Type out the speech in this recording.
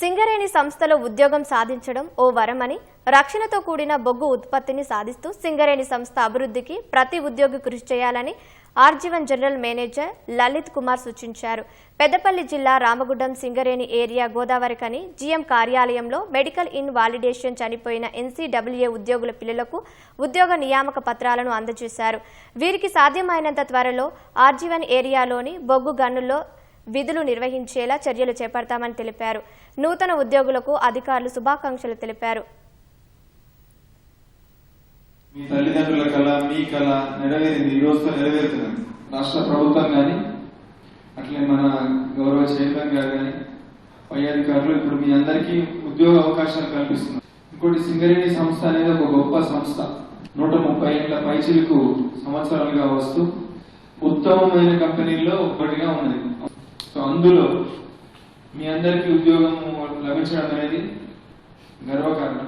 సింగరేణి సంస్థలో ఉద్యోగం సాధించడం ఓ వరమని రక్షణతో కూడిన బొగ్గు ఉత్పత్తిని సాధిస్తూ సింగరేణి సంస్థ అభివృద్ధికి ప్రతి ఉద్యోగి కృషి చేయాలని RG one general manager Lalit Kumar సూచించారు. పెద్దపల్లి జిల్లా రామగుడ్డం సింగరేణి ఏరియా గోదావరికని జీఎం కార్యాలయంలో మెడికల్ ఇన్ వాలిడేషన్ చనిపోయిన ఎన్సీడబ్ల్యూఏ ఉద్యోగుల పిల్లలకు ఉద్యోగ నియామక పత్రాలను అందజేశారు. వీరికి సాధ్యమైనంత త్వరలో ఆర్జీవన్ ఏరియాలోని బొగ్గు గన్నుల్లో విధులు నిర్వహించేలా చర్యలు చేపడతామని తెలిపారు. నూతన ఉద్యోగులకు అధికారులు శుభాకాంక్షలు తెలిపారు. మీ తల్లిదండ్రుల కళ మీ కళ నెరవేరింది. ఈ రోజుతో నెరవేరుతున్నది రాష్ట్ర ప్రభుత్వం కానీ అట్లే మన గౌరవ చైర్మన్ గారు కానీ పై అధికారులు ఇప్పుడు మీ అందరికీ ఉద్యోగ అవకాశాలు కల్పిస్తున్నారు ఇంకోటి సింగరేణి సంస్థ అనేది ఒక గొప్ప సంస్థ. నూట ముప్పై ఏళ్ళ పైచిలకు సంవత్సరాలుగా వస్తూ ఉత్తమమైన కంపెనీల్లో ఒకటిగా ఉన్నది. ముందులో మీ అందరికీ ఉద్యోగం లభించడం అనేది గర్వకారణం.